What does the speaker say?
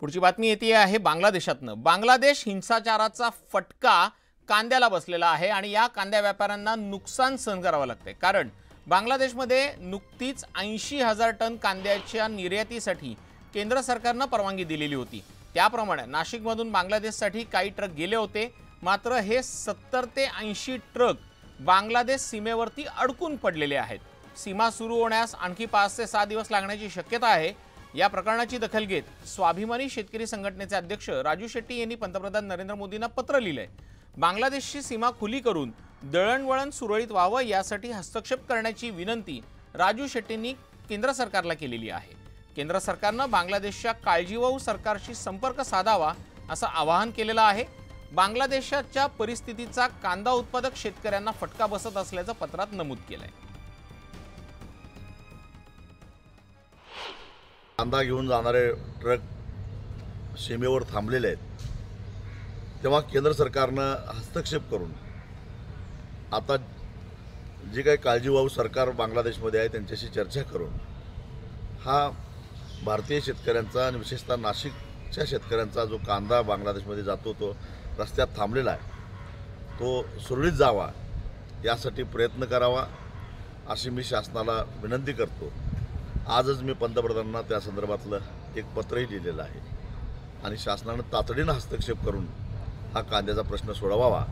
पुढची बातमी येते आहे बांगलादेशातनं. बांगलादेश हिंसाचाराचा फटका कांद्याला बसलेला आहे आणि या कांद्या व्यापाऱ्यांना नुकसान सहन करावं लागतंय. कारण बांगलादेशमध्ये नुकतीच ऐंशी हजार टन कांद्याच्या निर्यातीसाठी केंद्र सरकारनं परवानगी दिलेली होती. त्याप्रमाणे नाशिकमधून बांगलादेशसाठी काही ट्रक गेले होते. मात्र हे सत्तर ते ऐंशी ट्रक बांगलादेश सीमेवरती अडकून पडलेले आहेत. सीमा सुरू होण्यास आणखी पाच ते सहा दिवस लागण्याची शक्यता आहे. या प्रकरणाची दखल घेत स्वाभिमानी शेतकरी संघटनेचे अध्यक्ष राजू शेट्टी यांनी पंतप्रधान नरेंद्र मोदींना पत्र लिहिलंय. बांगलादेशची सीमा खुली करून दळणवळण सुरळीत व्हावं यासाठी हस्तक्षेप करण्याची विनंती राजू शेट्टींनी केंद्र सरकारला केलेली आहे. केंद्र सरकारनं बांगलादेशच्या काळजीवाहू सरकारशी संपर्क साधावा असं आवाहन केलेलं आहे. बांगलादेशाच्या परिस्थितीचा कांदा उत्पादक शेतकऱ्यांना फटका बसत असल्याचं पत्रात नमूद केलं आहे कांदा घेऊन जाणारे ट्रक सीमेवर थांबलेले आहेत. तेव्हा केंद्र सरकारनं हस्तक्षेप करून आता जे काही काळजीवाहू सरकार बांगलादेशमध्ये आहे त्यांच्याशी चर्चा करून हा भारतीय शेतकऱ्यांचा आणि विशेषतः नाशिकच्या शेतकऱ्यांचा जो कांदा बांगलादेशमध्ये जातो तो रस्त्यात थांबलेला आहे तो सुरळीत जावा यासाठी प्रयत्न करावा अशी मी शासनाला विनंती करतो. आजच मी पंतप्रधानांना त्या संदर्भातलं एक पत्रही लिहिलेलं आहे. आणि शासनानं तातडीनं हस्तक्षेप करून हा कांद्याचा प्रश्न सोडवावा.